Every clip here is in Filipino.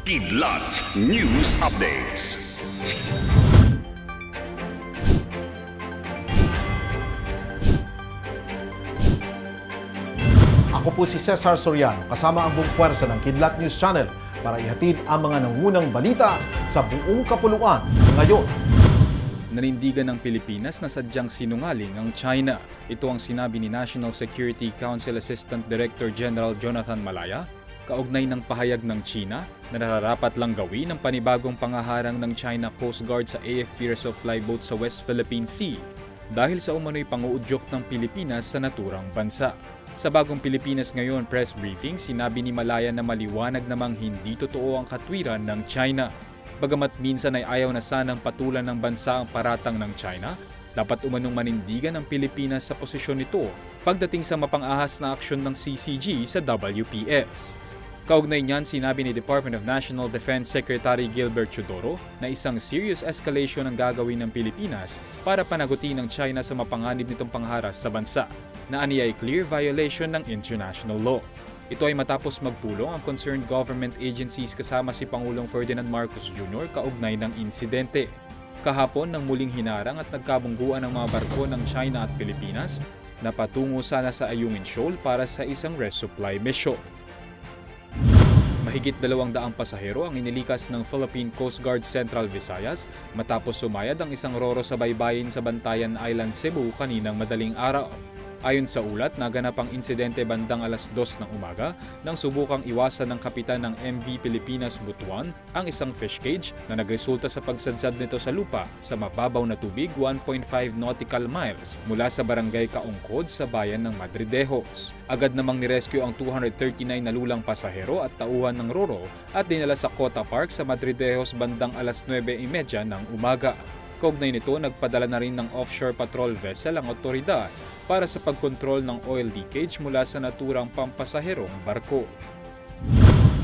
Kidlat News Updates. Ako po si Cesar Soriano, kasama ang buong puwersa ng Kidlat News Channel para ihatid ang mga nangunang balita sa buong kapuluan ngayon. Nanindigan ng Pilipinas na sadyang sinungaling ang China. Ito ang sinabi ni National Security Council Assistant Director General Jonathan Malaya kaugnay ng pahayag ng China na nararapat lang gawin ang panibagong pangaharang ng China Coast Guard sa AFP resupply boat sa West Philippine Sea dahil sa umano'y panguudyok ng Pilipinas sa naturang bansa. Sa bagong Pilipinas ngayon press briefing, sinabi ni Malaya na maliwanag namang hindi totoo ang katwiran ng China. Bagamat minsan ay ayaw na sanang patulan ng bansa ang paratang ng China, dapat umanong manindigan ang Pilipinas sa posisyon nito pagdating sa mapang-ahas na aksyon ng CCG sa WPS. Kaugnay niyan, sinabi ni Department of National Defense Secretary Gilbert Chodoro na isang serious escalation ang gagawin ng Pilipinas para panagutin ng China sa mapanganib nitong pangharas sa bansa na aniya ay clear violation ng international law. Ito ay matapos magpulong ang concerned government agencies kasama si Pangulong Ferdinand Marcos Jr. kaugnay ng insidente. Kahapon nang muling hinarang at nagkabungguan ng mga barko ng China at Pilipinas na patungo sana sa Ayungin Shoal para sa isang resupply mission. Mahigit dalawang daang pasahero ang inilikas ng Philippine Coast Guard Central Visayas matapos sumayad ang isang roro sa baybayin sa Bantayan Island, Cebu kaninang madaling araw. Ayon sa ulat, naganap ang insidente bandang alas 2 ng umaga nang subukang iwasan ng kapitan ng MV Pilipinas Butuan ang isang fish cage na nagresulta sa pagsadsad nito sa lupa sa mababaw na tubig 1.5 nautical miles mula sa barangay Kaungkod sa bayan ng Madridejos. Agad namang nirescue ang 239 na lulang pasahero at tauhan ng Roro at dinala sa Cota Park sa Madridejos bandang alas 9.30 ng umaga. Kaugnay nito, nagpadala na rin ng offshore patrol vessel ang otoridad para sa pagkontrol ng oil leakage mula sa naturang pampasaherong barko.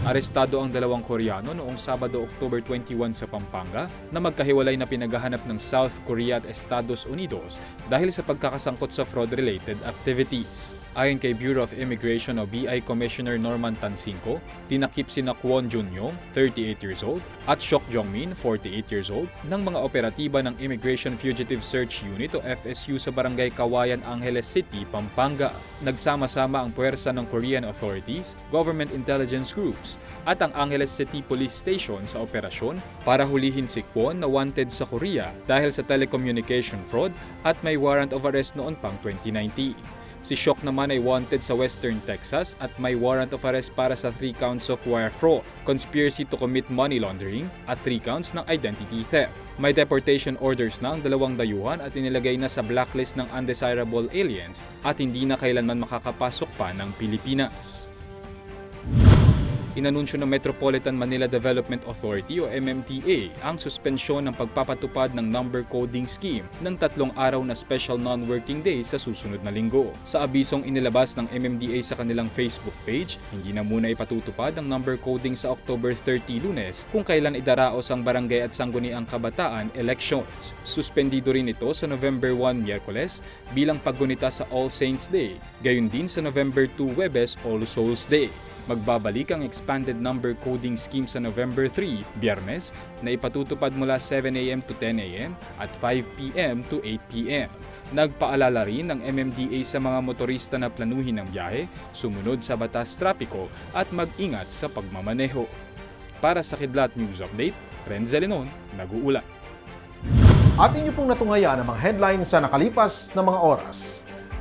Arestado ang dalawang Koreano noong Sabado, October 21 sa Pampanga na magkahiwalay na pinaghahanap ng South Korea at Estados Unidos dahil sa pagkakasangkot sa fraud-related activities. Ayon kay Bureau of Immigration o BI Commissioner Norman Tansinko, tinakip sina Kwon Jun-yong, 38 years old, at Shok Jong-min, 48 years old, ng mga operatiba ng Immigration Fugitive Search Unit o FSU sa Barangay Kawayan, Angeles City, Pampanga. Nagsama-sama ang puwersa ng Korean authorities, government intelligence groups, at ang Angeles City Police Station sa operasyon para hulihin si Kwon na wanted sa Korea dahil sa telecommunication fraud at may warrant of arrest noon pang 2019. Si Shok naman ay wanted sa Western Texas at may warrant of arrest para sa 3 counts of wire fraud, conspiracy to commit money laundering at 3 counts ng identity theft. May deportation orders na ang dalawang dayuhan at inilagay na sa blacklist ng undesirable aliens at hindi na kailanman makakapasok pa ng Pilipinas. Inanunsyo ng Metropolitan Manila Development Authority o MMDA ang suspensyon ng pagpapatupad ng number coding scheme ng tatlong araw na special non-working day sa susunod na linggo. Sa abisong inilabas ng MMDA sa kanilang Facebook page, hindi na muna ipatutupad ang number coding sa October 30 lunes kung kailan idaraos ang barangay at sangguniang kabataan elections. Suspendido rin ito sa November 1 Miyerkules bilang paggunita sa All Saints Day, gayon din sa November 2 Webes All Souls Day. Magbabalik ang expanded number coding scheme sa November 3, Biyernes, na ipatutupad mula 7am to 10am at 5pm to 8pm. Nagpaalala rin ng MMDA sa mga motorista na planuhin ang biyahe, sumunod sa batas trapiko at mag-ingat sa pagmamaneho. Para sa Kidlat News Update, Renzel Lenon, nag-uulat. At inyo pong natunghaya ang mga headlines sa nakalipas na mga oras.